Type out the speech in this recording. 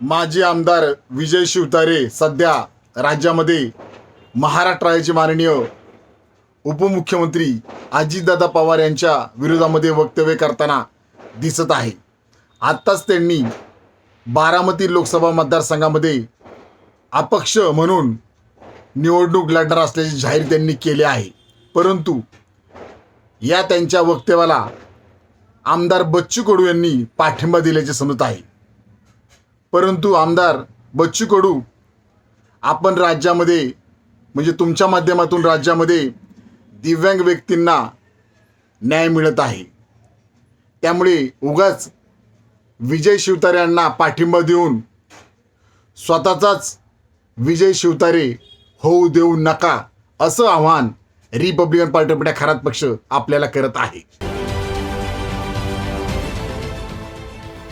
माजी आमदार विजय शिवतारे सध्या राज्यामध्ये महाराष्ट्राचे माननीय उपमुख्यमंत्री अजितदादा पवार यांच्या विरोधामध्ये वक्तव्य करताना दिसत आहे. आत्ताच त्यांनी बारामती लोकसभा मतदारसंघामध्ये अपक्ष म्हणून निवडणूक लढणार असल्याचे जाहीर त्यांनी केले आहे. परंतु या त्यांच्या वक्तव्याला आमदार बच्चू कडू यांनी पाठिंबा दिल्याचे समजत आहे. परंतु आमदार बच्चू कडू आपण राज्यामध्ये म्हणजे तुमच्या माध्यमातून राज्यामध्ये दिव्यांग व्यक्तींना न्याय मिळत आहे. त्यामुळे उगाच विजय शिवतारे यांना पाठिंबा देऊन स्वतःचाच विजय शिवतारे होऊ देऊ नका असं आव्हान रिपब्लिकन पार्टी ऑफ खरात पक्ष आपल्याला करत आहे.